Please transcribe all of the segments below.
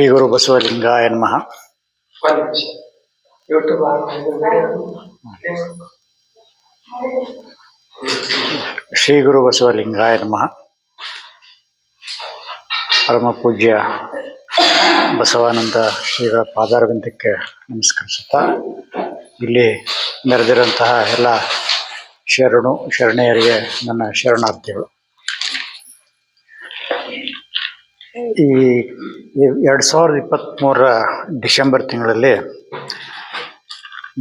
ಶ್ರೀ ಗುರು ಬಸವಲಿಂಗಾಯ ನಮಃ ಶ್ರೀ ಗುರು ಬಸವಲಿಂಗಾಯ ನಮಃ ಪರಮ ಪೂಜ್ಯ ಬಸವಾನಂದ ಶ್ರೀಗಳ ಪಾದಾರವಿಂದಕ್ಕೆ ನಮಸ್ಕರಿಸುತ್ತಾ, ಇಲ್ಲಿ ನೆರೆದಿರುವಂತಹ ಎಲ್ಲ ಶರಣು ಶರಣೆಯರಿಗೆ ನನ್ನ ಶರಣಾರ್ಥಿಗಳು. ಈ ಎರಡು ಸಾವಿರದ ಇಪ್ಪತ್ತ್ಮೂರರ ಡಿಸೆಂಬರ್ ತಿಂಗಳಲ್ಲಿ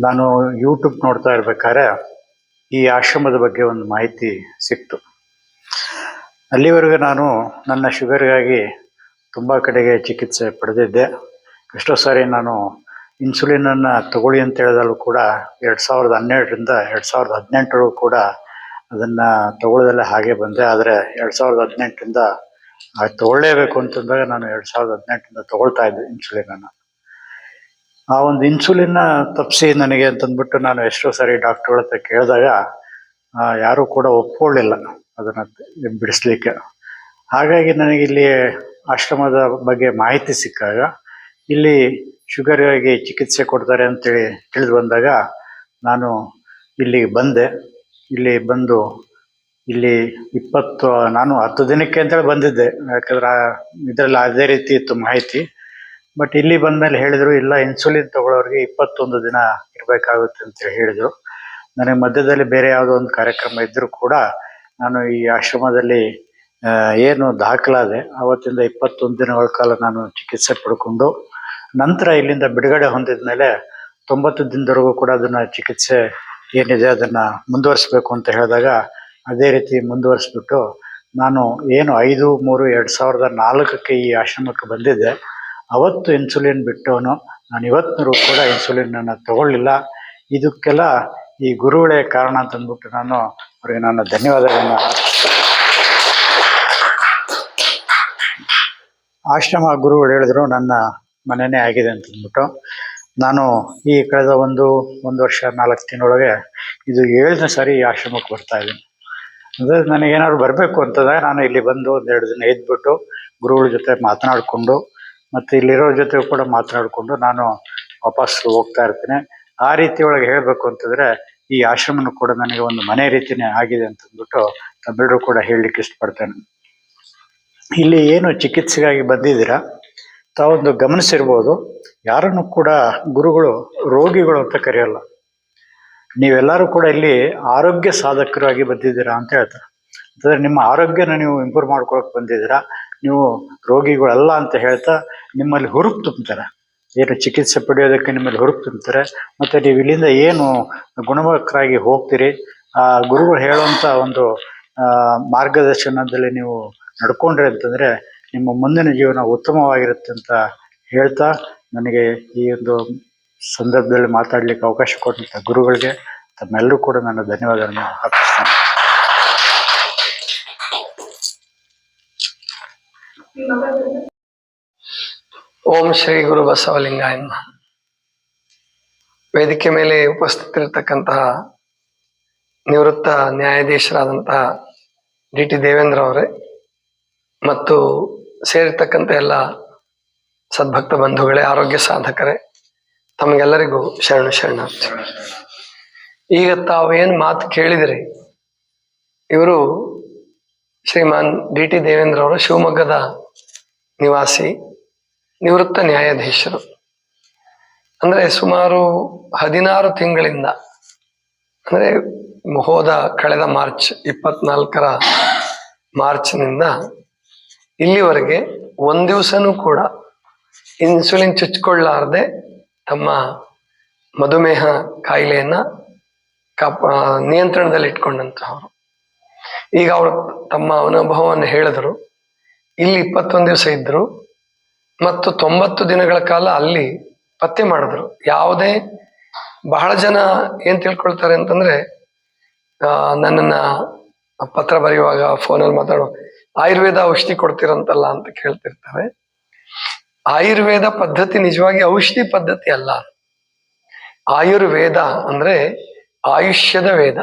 ನಾನು ಯೂಟ್ಯೂಬ್ ನೋಡ್ತಾ ಇರ್ಬೇಕಾದ್ರೆ ಈ ಆಶ್ರಮದ ಬಗ್ಗೆ ಒಂದು ಮಾಹಿತಿ ಸಿಕ್ತು. ಅಲ್ಲಿವರೆಗೂ ನಾನು ನನ್ನ ಶುಗರ್ಗಾಗಿ ತುಂಬ ಕಡೆಗೆ ಚಿಕಿತ್ಸೆ ಪಡೆದಿದ್ದೆ. ಎಷ್ಟೋ ಸಾರಿ ನಾನು ಇನ್ಸುಲಿನನ್ನು ತಗೊಳ್ಳಿ ಅಂತ ಹೇಳಿದಲ್ಲೂ ಕೂಡ ಎರಡು ಸಾವಿರದ ಹನ್ನೆರಡರಿಂದ ಎರಡು ಸಾವಿರದ ಹದಿನೆಂಟರಲ್ಲೂ ಕೂಡ ಅದನ್ನು ತಗೊಳ್ಳೋದಲ್ಲೇ ಹಾಗೆ ಬಂದೆ. ಆದರೆ ಎರಡು ಸಾವಿರದ ಹದಿನೆಂಟರಿಂದ ಅದು ತಗೊಳ್ಳೇಬೇಕು ಅಂತಂದಾಗ ನಾನು ಎರಡು ಸಾವಿರದ ಹದಿನೆಂಟರಿಂದ ತಗೊಳ್ತಾ ಇದ್ದೆ ಆ ಒಂದು ಇನ್ಸುಲಿನ್ನ ತಪ್ಪಿಸಿ ನನಗೆ ಅಂತಂದ್ಬಿಟ್ಟು ನಾನು ಎಷ್ಟೋ ಸಾರಿ ಡಾಕ್ಟ್ರುಗಳ ಹತ್ರ ಕೇಳಿದಾಗ ಯಾರೂ ಕೂಡ ಒಪ್ಕೊಳ್ಳಿಲ್ಲ ಅದನ್ನು ಬಿಡಿಸ್ಲಿಕ್ಕೆ. ಹಾಗಾಗಿ ನನಗೆ ಇಲ್ಲಿ ಆಶ್ರಮದ ಬಗ್ಗೆ ಮಾಹಿತಿ ಸಿಕ್ಕಾಗ, ಇಲ್ಲಿ ಶುಗರ್ಗಾಗಿ ಚಿಕಿತ್ಸೆ ಕೊಡ್ತಾರೆ ಅಂತೇಳಿ ತಿಳಿದು ಬಂದಾಗ ನಾನು ಇಲ್ಲಿಗೆ ಬಂದೆ. ಇಲ್ಲಿ ಬಂದು ಇಲ್ಲಿ ಇಪ್ಪತ್ತು, ನಾನು ಹತ್ತು ದಿನಕ್ಕೆ ಅಂತೇಳಿ ಬಂದಿದ್ದೆ. ಯಾಕಂದ್ರೆ ಇದರಲ್ಲಿ ಅದೇ ರೀತಿ ಇತ್ತು ಮಾಹಿತಿ. ಬಟ್ ಇಲ್ಲಿ ಬಂದಮೇಲೆ ಹೇಳಿದ್ರು, ಇಲ್ಲ ಇನ್ಸುಲಿನ್ ತಗೊಳ್ಳೋರಿಗೆ ಇಪ್ಪತ್ತೊಂದು ದಿನ ಇರಬೇಕಾಗುತ್ತೆ ಅಂತೇಳಿ ಹೇಳಿದ್ರು. ನನಗೆ ಮಧ್ಯದಲ್ಲಿ ಬೇರೆ ಯಾವುದೋ ಒಂದು ಕಾರ್ಯಕ್ರಮ ಇದ್ದರೂ ಕೂಡ ನಾನು ಈ ಆಶ್ರಮದಲ್ಲಿ ಏನು ದಾಖಲಾದೆ ಆವತ್ತಿಂದ ಇಪ್ಪತ್ತೊಂದು ದಿನಗಳ ಕಾಲ ನಾನು ಚಿಕಿತ್ಸೆ ಪಡ್ಕೊಂಡು, ನಂತರ ಇಲ್ಲಿಂದ ಬಿಡುಗಡೆ ಹೊಂದಿದ ಮೇಲೆ ತೊಂಬತ್ತು ದಿನದವರೆಗೂ ಕೂಡ ಅದನ್ನ ಚಿಕಿತ್ಸೆ ಏನಿದೆ ಅದನ್ನ ಮುಂದುವರಿಸ್ಬೇಕು ಅಂತ ಹೇಳಿದಾಗ ಅದೇ ರೀತಿ ಮುಂದುವರಿಸ್ಬಿಟ್ಟು ನಾನು ಏನು ಐದು, ಮೂರು, ಎರಡು ಸಾವಿರದ ನಾಲ್ಕಕ್ಕೆ ಈ ಆಶ್ರಮಕ್ಕೆ ಬಂದಿದ್ದೆ. ಅವತ್ತು ಇನ್ಸುಲಿನ್ ಬಿಟ್ಟವನು. ನಾನು ಇವತ್ತಿನೂ ಕೂಡ ಇನ್ಸುಲಿನನ್ನು ತಗೊಳ್ಳಿಲ್ಲ. ಇದಕ್ಕೆಲ್ಲ ಈ ಗುರುಗಳೇ ಕಾರಣ ಅಂತ ಅಂದ್ಬಿಟ್ಟು ನಾನು ಅವರಿಗೆ ನನ್ನ ಧನ್ಯವಾದಗಳನ್ನು ಆಶ್ರಮ ಗುರುಗಳು ಹೇಳಿದ್ರು, ನನ್ನ ಮನೆಯೇ ಆಗಿದೆ ಅಂತ ಅಂದ್ಬಿಟ್ಟು. ನಾನು ಈ ಕಳೆದ ಒಂದು ಒಂದು ವರ್ಷ, ನಾಲ್ಕು ತಿಂಗಳೊಳಗೆ ಇದು ಏಳನೇ ಸಾರಿ ಈ ಆಶ್ರಮಕ್ಕೆ ಬರ್ತಾ ಇದ್ದೀನಿ. ಅಂದರೆ ನನಗೇನಾದ್ರು ಬರಬೇಕು ಅಂತಂದ್ರೆ ನಾನು ಇಲ್ಲಿ ಬಂದು ಒಂದೆರಡು ದಿನ ಇದ್ಬಿಟ್ಟು ಗುರುಗಳ ಜೊತೆ ಮಾತನಾಡಿಕೊಂಡು ಮತ್ತು ಇಲ್ಲಿರೋ ಜೊತೆ ಕೂಡ ಮಾತನಾಡಿಕೊಂಡು ನಾನು ವಾಪಸ್ ಹೋಗ್ತಾ ಇರ್ತೀನಿ. ಆ ರೀತಿ ಒಳಗೆ ಹೇಳಬೇಕು ಅಂತಂದರೆ ಈ ಆಶ್ರಮನೂ ಕೂಡ ನನಗೆ ಒಂದು ಮನೆ ರೀತಿಯೇ ಆಗಿದೆ ಅಂತಂದ್ಬಿಟ್ಟು ತಮ್ಮೆಲ್ಲರೂ ಕೂಡ ಹೇಳಲಿಕ್ಕೆ ಇಷ್ಟಪಡ್ತೇನೆ. ಇಲ್ಲಿ ಏನು ಚಿಕಿತ್ಸೆಗಾಗಿ ಬಂದಿದ್ದೀರಾ? ತಾವೊಂದು ಗಮನಿಸಿರ್ಬೋದು. ಯಾರನ್ನು ಕೂಡ ಗುರುಗಳು ರೋಗಿಗಳು ಅಂತ ಕರೆಯಲ್ಲ. ನೀವೆಲ್ಲರೂ ಕೂಡ ಇಲ್ಲಿ ಆರೋಗ್ಯ ಸಾಧಕರಾಗಿ ಬಂದಿದ್ದೀರಾ ಅಂತ ಹೇಳ್ತಾರೆ. ಅಂತಂದ್ರೆ ನಿಮ್ಮ ಆರೋಗ್ಯನ ನೀವು ಇಂಪ್ರೂವ್ ಮಾಡ್ಕೊಳಕ್ ಬಂದಿದ್ದೀರಾ, ನೀವು ರೋಗಿಗಳಲ್ಲ ಅಂತ ಹೇಳ್ತಾ ನಿಮ್ಮಲ್ಲಿ ಹುರುಪು ತುಂಬ್ತಾರೆ. ಏನು ಚಿಕಿತ್ಸೆ ಪಡೆಯೋದಕ್ಕೆ ನಿಮ್ಮಲ್ಲಿ ಹುರುಪು ತುಂಬ್ತಾರೆ, ಮತ್ತೆ ನೀವು ಇಲ್ಲಿಂದ ಏನು ಗುಣಮುಖರಾಗಿ ಹೋಗ್ತೀರಿ, ಆ ಗುರುಗಳು ಹೇಳುವಂಥ ಒಂದು ಮಾರ್ಗದರ್ಶನದಲ್ಲಿ ನೀವು ನಡ್ಕೊಂಡ್ರಿ ಅಂತಂದ್ರೆ ನಿಮ್ಮ ಮುಂದಿನ ಜೀವನ ಉತ್ತಮವಾಗಿರುತ್ತೆ ಅಂತ ಹೇಳ್ತಾ ನನಗೆ ಈ ಒಂದು ಸಂದರ್ಭದಲ್ಲಿ ಮಾತಾಡ್ಲಿಕ್ಕೆ ಅವಕಾಶ ಕೊಟ್ಟಂತ ಗುರುಗಳಿಗೆ ತಮ್ಮೆಲ್ಲರೂ ಕೂಡ ನನ್ನ ಧನ್ಯವಾದಗಳನ್ನು ಅರ್ಪಿಸ್ತೇನೆ. ಓಂ ಶ್ರೀ ಗುರು ಬಸವಲಿಂಗಾಯ ವೇದಿಕೆ ಮೇಲೆ ಉಪಸ್ಥಿತಿರ್ತಕ್ಕಂತಹ ನಿವೃತ್ತ ನ್ಯಾಯಾಧೀಶರಾದಂತಹ ಡಿ ಟಿ ದೇವೇಂದ್ರ ಅವರೇ ಮತ್ತು ಸೇರಿರ್ತಕ್ಕಂಥ ಎಲ್ಲ ಸದ್ಭಕ್ತ ಬಂಧುಗಳೇ, ಆರೋಗ್ಯ ಸಾಧಕರೇ ತಮಗೆಲ್ಲರಿಗೂ ಶರಣ ಶರಣಾರ್ಥಿ ಈಗ ತಾವೇನು ಮಾತು ಕೇಳಿದಿರಿ? ಇವರು ಶ್ರೀಮಾನ್ ಡಿ ಟಿ ದೇವೇಂದ್ರ ಅವರು ಶಿವಮೊಗ್ಗದ ನಿವಾಸಿ, ನಿವೃತ್ತ ನ್ಯಾಯಾಧೀಶರು. ಅಂದ್ರೆ ಸುಮಾರು ಹದಿನಾರು ತಿಂಗಳಿಂದ, ಅಂದ್ರೆ ಹೋದ ಕಳೆದ ಮಾರ್ಚ್ ಇಪ್ಪತ್ನಾಲ್ಕರ ಮಾರ್ಚ್ನಿಂದ ಇಲ್ಲಿವರೆಗೆ ಒಂದ್ ದಿವಸನೂ ಕೂಡ ಇನ್ಸುಲಿನ್ ಚುಚ್ಕೊಳ್ಳಾರ್ದೆ ತಮ್ಮ ಮಧುಮೇಹ ಕಾಯಿಲೆಯನ್ನ ಕಾಪ ನಿಯಂತ್ರಣದಲ್ಲಿ ಇಟ್ಕೊಂಡಂತಹವರು ಈಗ ಅವರು ತಮ್ಮ ಅನುಭವವನ್ನು ಹೇಳಿದ್ರು. ಇಲ್ಲಿ ಇಪ್ಪತ್ತೊಂದು ದಿವಸ ಇದ್ರು. ಮತ್ತು ತೊಂಬತ್ತು ದಿನಗಳ ಕಾಲ ಅಲ್ಲಿ ಪತ್ತೆ ಮಾಡಿದ್ರು. ಯಾವುದೇ ಬಹಳ ಜನ ಏನ್ ತಿಳ್ಕೊಳ್ತಾರೆ ಅಂತಂದ್ರೆ ನನ್ನನ್ನ ಪತ್ರ ಬರೆಯುವಾಗ ಫೋನಲ್ಲಿ ಮಾತಾಡುವ ಆಯುರ್ವೇದ ಔಷಧಿ ಕೊಡ್ತಿರಂತಲ್ಲ ಅಂತ ಕೇಳ್ತಿರ್ತಾರೆ. ಆಯುರ್ವೇದ ಪದ್ಧತಿ ನಿಜವಾಗಿ ಔಷಧಿ ಪದ್ಧತಿ ಅಲ್ಲ. ಆಯುರ್ವೇದ ಅಂದ್ರೆ ಆಯುಷ್ಯದ ವೇದ.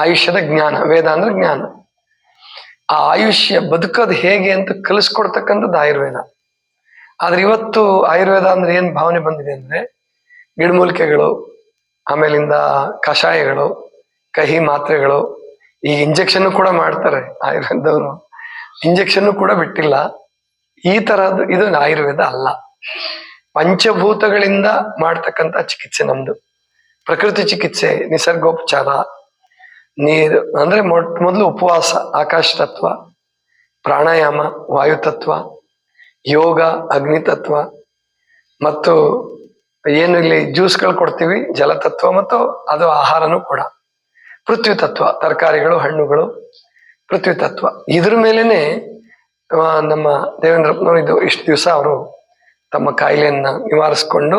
ಆಯುಷ್ಯದ ಜ್ಞಾನ. ವೇದ ಅಂದ್ರೆ ಜ್ಞಾನ. ಆ ಆಯುಷ್ಯ ಬದುಕೋದು ಹೇಗೆ ಅಂತ ಕಲಿಸ್ಕೊಡ್ತಕ್ಕಂಥದ್ದು ಆಯುರ್ವೇದ. ಆದ್ರೆ ಇವತ್ತು ಆಯುರ್ವೇದ ಅಂದ್ರೆ ಏನ್ ಭಾವನೆ ಬಂದಿದೆ ಅಂದ್ರೆ ಗಿಡಮೂಲಿಕೆಗಳು, ಆಮೇಲಿಂದ ಕಷಾಯಗಳು, ಕಹಿ ಮಾತ್ರೆಗಳು, ಈಗ ಇಂಜೆಕ್ಷನ್ ಕೂಡ ಮಾಡ್ತಾರೆ ಆಯುರ್ವೇದವರು ಇಂಜೆಕ್ಷನ್ ಕೂಡ ಬಿಟ್ಟಿಲ್ಲ. ಈ ತರದ್ದು ಇದು ಆಯುರ್ವೇದ ಅಲ್ಲ. ಪಂಚಭೂತಗಳಿಂದ ಮಾಡ್ತಕ್ಕಂಥ ಚಿಕಿತ್ಸೆ ನಮ್ದು. ಪ್ರಕೃತಿ ಚಿಕಿತ್ಸೆ, ನಿಸರ್ಗೋಪಚಾರ, ನೀರು, ಅಂದ್ರೆ ಮೊಟ್ಟ ಮೊದಲು ಉಪವಾಸ, ಆಕಾಶ ತತ್ವ, ಪ್ರಾಣಾಯಾಮ, ವಾಯು ತತ್ವ, ಯೋಗ, ಅಗ್ನಿ ತತ್ವ, ಮತ್ತು ಏನು ಇಲ್ಲಿ ಜ್ಯೂಸ್ಗಳು ಕೊಡ್ತೀವಿ ಜಲತತ್ವ ಮತ್ತು ಅದು ಆಹಾರನೂ ಕೂಡ. ಪೃಥ್ವಿ ತತ್ವ, ತರಕಾರಿಗಳು, ಹಣ್ಣುಗಳು, ಪೃಥ್ವಿ ತತ್ವ. ಇದ್ರ ಮೇಲೇನೆ ನಮ್ಮ ದೇವೇಂದ್ರಪ್ಪನವರು ಇದು ಇಷ್ಟು ದಿವಸ ಅವರು ತಮ್ಮ ಕಾಯಿಲೆಯನ್ನ ನಿವಾರಿಸ್ಕೊಂಡು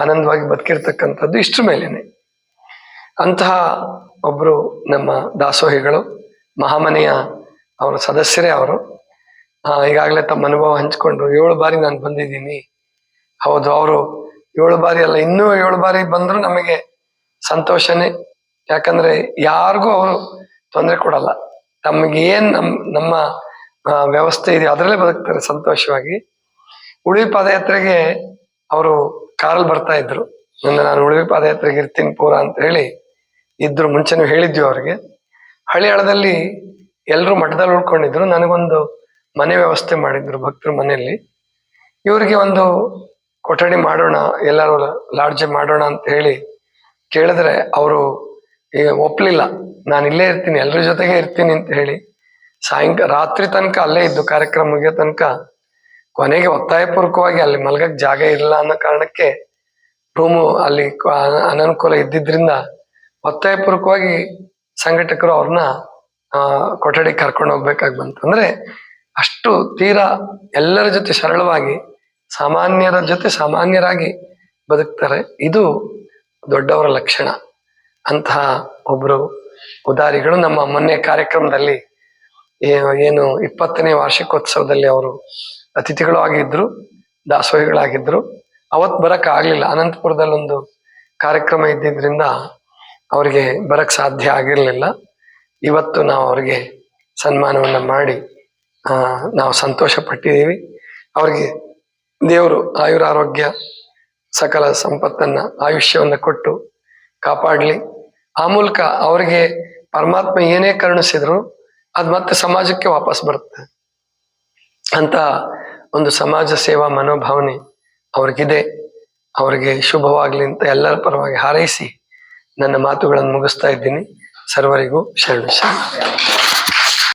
ಆನಂದವಾಗಿ ಬದುಕಿರ್ತಕ್ಕಂಥದ್ದು ಇಷ್ಟ್ರ ಮೇಲೇನೆ. ಅಂತಹ ಒಬ್ರು ನಮ್ಮ ದಾಸೋಹಿಗಳು, ಮಹಾಮನೆಯ ಅವರ ಸದಸ್ಯರೇ ಅವರು. ಈಗಾಗಲೇ ತಮ್ಮ ಅನುಭವ ಹಂಚ್ಕೊಂಡ್ರು ಏಳು ಬಾರಿ ನಾನು ಬಂದಿದ್ದೀನಿ. ಹೌದು, ಅವರು ಏಳು ಬಾರಿ ಅಲ್ಲ, ಇನ್ನೂ ಏಳು ಬಾರಿ ಬಂದರೂ ನಮಗೆ ಸಂತೋಷನೇ. ಯಾಕಂದ್ರೆ ಯಾರಿಗೂ ಅವರು ತೊಂದರೆ ಕೊಡಲ್ಲ. ತಮಗೆ ನಮ್ಮ ನಮ್, ನಮ್ಮ ವ್ಯವಸ್ಥೆ ಇದೆ. ಅದರಲ್ಲೇ ಬದುಕ್ತಾರೆ ಸಂತೋಷವಾಗಿ. ಉಳಿವಿ ಪಾದಯಾತ್ರೆಗೆ ಅವರು ಕಾರಲ್ಲಿ ಬರ್ತಾ ಇದ್ರು. ನನ್ನ ನಾನು ಉಳಿವಿ ಪಾದಯಾತ್ರೆಗೆ ಇರ್ತೀನಿ ಪೂರ ಅಂತ ಹೇಳಿ ಇದ್ರು. ಮುಂಚೆನೂ ಹೇಳಿದ್ವಿ ಅವ್ರಿಗೆ. ಹಳಿಯಾಳದಲ್ಲಿ ಎಲ್ಲರೂ ಮಠದಲ್ಲಿ ಉಳ್ಕೊಂಡಿದ್ರು. ನನಗೊಂದು ಮನೆ ವ್ಯವಸ್ಥೆ ಮಾಡಿದ್ರು ಭಕ್ತರ ಮನೆಯಲ್ಲಿ. ಇವರಿಗೆ ಒಂದು ಕೊಠಡಿ ಮಾಡೋಣ, ಎಲ್ಲರೂ ಲಾಡ್ಜ್ ಮಾಡೋಣ ಅಂತ ಹೇಳಿ ಕೇಳಿದ್ರೆ ಅವರು ಒಪ್ಲಿಲ್ಲ. ನಾನು ಇಲ್ಲೇ ಇರ್ತೀನಿ. ಎಲ್ಲರ ಜೊತೆಗೆ ಇರ್ತೀನಿ ಅಂತ ಹೇಳಿ ಸಾಯಂಕಾಲ ರಾತ್ರಿ ತನಕ ಅಲ್ಲೇ ಇದ್ದು ಕಾರ್ಯಕ್ರಮ ಮುಗಿಯೋ ತನಕ ಕೊನೆಗೆ ಒತ್ತಾಯಪೂರ್ವಕವಾಗಿ ಅಲ್ಲಿ ಮಲಗಕ್ ಜಾಗ ಇಲ್ಲ ಅನ್ನೋ ಕಾರಣಕ್ಕೆ ರೂಮು ಅಲ್ಲಿ ಅನನುಕೂಲ ಇದ್ದಿದ್ರಿಂದ ಒತ್ತಾಯಪೂರ್ವಕವಾಗಿ ಸಂಘಟಕರು ಅವ್ರನ್ನ ಕೊಠಡಿ ಕರ್ಕೊಂಡು ಹೋಗ್ಬೇಕಾಗಿ ಬಂತು. ಅಂದ್ರೆ ಅಷ್ಟು ತೀರಾ ಎಲ್ಲರ ಜೊತೆ ಸರಳವಾಗಿ, ಸಾಮಾನ್ಯರ ಜೊತೆ ಸಾಮಾನ್ಯರಾಗಿ ಬದುಕ್ತಾರೆ. ಇದು ದೊಡ್ಡವರ ಲಕ್ಷಣ. ಅಂತಹ ಒಬ್ರು ಉದಾರಿಗಳು ನಮ್ಮ ಮೊನ್ನೆ ಕಾರ್ಯಕ್ರಮದಲ್ಲಿ ಏನು ಇಪ್ಪತ್ತನೇ ವಾರ್ಷಿಕೋತ್ಸವದಲ್ಲಿ ಅವರು ಅತಿಥಿಗಳು ಆಗಿದ್ರು, ದಾಸೋಹಿಗಳಾಗಿದ್ರು. ಅವತ್ ಬರಕ್ ಆಗ್ಲಿಲ್ಲ. ಅನಂತಪುರದಲ್ಲಿ ಒಂದು ಕಾರ್ಯಕ್ರಮ ಇದ್ದಿದ್ರಿಂದ ಅವರಿಗೆ ಬರಕ್ ಸಾಧ್ಯ ಆಗಿರ್ಲಿಲ್ಲ. ಇವತ್ತು ನಾವು ಅವರಿಗೆ ಸನ್ಮಾನವನ್ನ ಮಾಡಿ ನಾವು ಸಂತೋಷ ಪಟ್ಟಿದ್ದೀವಿ ಅವರಿಗೆ ದೇವರು ಆಯುರ ಆರೋಗ್ಯ ಸಕಲ ಸಂಪತ್ತನ್ನ, ಆಯುಷ್ಯವನ್ನ ಕೊಟ್ಟು ಕಾಪಾಡಲಿ. ಆ ಮೂಲಕ ಅವರಿಗೆ ಪರಮಾತ್ಮ ಏನೇ ಕರುಣಿಸಿದ್ರು ಅದ್ ಮತ್ತೆ ಸಮಾಜಕ್ಕೆ ವಾಪಸ್ ಬರುತ್ತೆ. ಅಂತ ಒಂದು ಸಮಾಜ ಸೇವಾ ಮನೋಭಾವನೆ ಅವ್ರಿಗಿದೆ. ಅವರಿಗೆ ಶುಭವಾಗ್ಲಿ ಅಂತ ಎಲ್ಲರ ಪರವಾಗಿ ಹಾರೈಸಿ ನನ್ನ ಮಾತುಗಳನ್ನು ಮುಗಿಸ್ತಾ ಇದ್ದೀನಿ. ಸರ್ವರಿಗೂ ಶರಣ